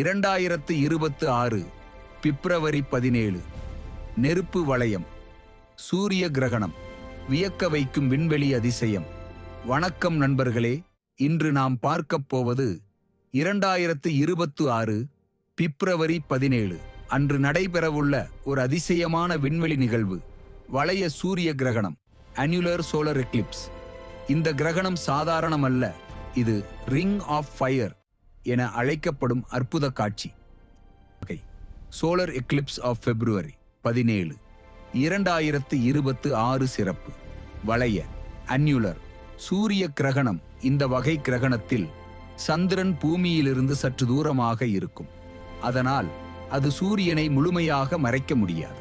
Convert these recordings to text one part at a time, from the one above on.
இரண்டாயிரத்து இருபத்து ஆறு பிப்ரவரி பதினேழு. நெருப்பு வளையம். சூரிய கிரகணம். வியக்க வைக்கும் விண்வெளி அதிசயம். வணக்கம் நண்பர்களே இன்று நாம் பார்க்கப் போவது இரண்டாயிரத்து இருபத்து ஆறு பிப்ரவரி பதினேழு. அன்று நடைபெறவுள்ள ஒரு அதிசயமான விண்வெளி நிகழ்வு வளைய சூரிய கிரகணம் அன்யுலர் சோலர் எக்லிப்ஸ் இந்த கிரகணம் சாதாரணமல்ல இது ரிங் ஆஃப் ஃபயர் என அழைக்கப்படும் அற்புத காட்சி. சோலர் எக்லிப்ஸ் ஆஃப் பிப்ரவரி பதினேழு. இரண்டாயிரத்து இருபத்து ஆறு சிறப்பு. வளைய அன்யுலர் சூரிய கிரகணம் இந்த வகை கிரகணத்தில் சந்திரன் பூமியிலிருந்து சற்று தூரமாக இருக்கும். அதனால் அது சூரியனை முழுமையாக மறைக்க முடியாது.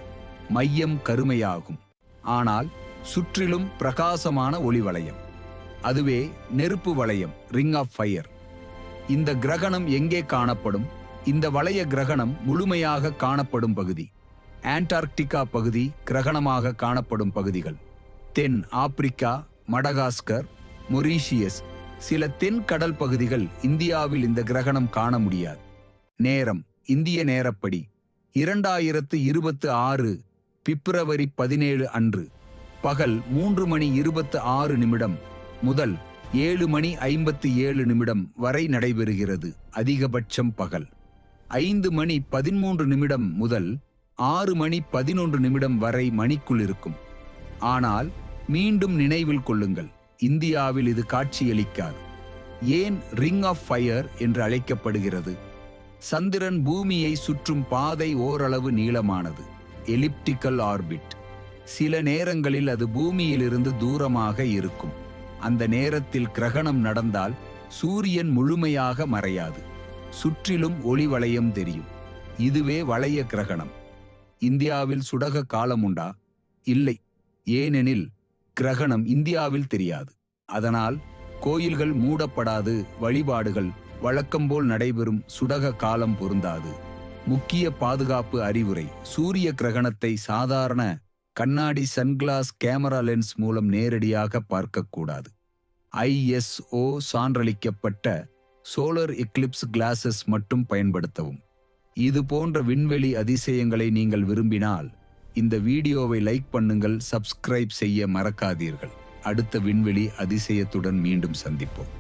மையம் கருமையாகும். ஆனால் சுற்றிலும் பிரகாசமான ஒளி வளையம். அதுவே நெருப்பு வளையம் ரிங் ஆஃப் ஃபயர் இந்த கிரகணம் எங்கே காணப்படும்? இந்த வளைய கிரகணம் முழுமையாக காணப்படும் பகுதி. ஆண்டார்க்டிகா பகுதி கிரகணமாக காணப்படும் பகுதிகள். தென் ஆப்பிரிக்கா மடகாஸ்கர் மொரீஷியஸ் சில தென் கடல் பகுதிகள் இந்தியாவில் இந்த கிரகணம் காண முடியாது. நேரம் இந்திய நேரப்படி இரண்டாயிரத்து இருபத்து ஆறு பிப்ரவரி பதினேழு அன்று. பகல் மூன்று மணி இருபத்து ஆறு நிமிடம் முதல் ஏழு மணி ஐம்பத்தி ஏழு நிமிடம் வரை நடைபெறுகிறது. அதிகபட்சம் பகல். ஐந்து மணி பதிமூன்று நிமிடம் முதல் ஆறு மணி பதினொன்று நிமிடம் வரை மணிக்குள் இருக்கும். ஆனால் மீண்டும் நினைவில் கொள்ளுங்கள் இந்தியாவில் இது காட்சியளிக்காது. ஏன் ரிங் ஆஃப் ஃபயர் என்று அழைக்கப்படுகிறது? சந்திரன் பூமியை சுற்றும் பாதை ஓரளவு நீளமானது எலிப்டிக்கல் ஆர்பிட் சில நேரங்களில் அது பூமியிலிருந்து தூரமாக இருக்கும். அந்த நேரத்தில் கிரகணம் நடந்தால் சூரியன் முழுமையாக மறையாது. சுற்றிலும் ஒளி வளையம் தெரியும். இதுவே வளைய கிரகணம். இந்தியாவில் சுடக காலம் உண்டா? இல்லை. ஏனெனில் கிரகணம் இந்தியாவில் தெரியாது. அதனால் கோயில்கள் மூடப்படாது வழிபாடுகள் வழக்கம்போல் நடைபெறும் சுடக காலம் பொருந்தாது. முக்கிய பாதுகாப்பு அறிவுரை சூரிய கிரகணத்தை சாதாரண கண்ணாடி சன்கிளாஸ் கேமரா லென்ஸ் மூலம் நேரடியாக பார்க்கக்கூடாது. ஐஎஸ்ஓ சான்றளிக்கப்பட்ட சோலர் எக்லிப்ஸ் கிளாஸஸ் மட்டும் பயன்படுத்தவும். இது போன்ற விண்வெளி அதிசயங்களை நீங்கள் விரும்பினால் இந்த வீடியோவை லைக் பண்ணுங்கள் சப்ஸ்கிரைப் செய்ய மறக்காதீர்கள். அடுத்த விண்வெளி அதிசயத்துடன் மீண்டும் சந்திப்போம்.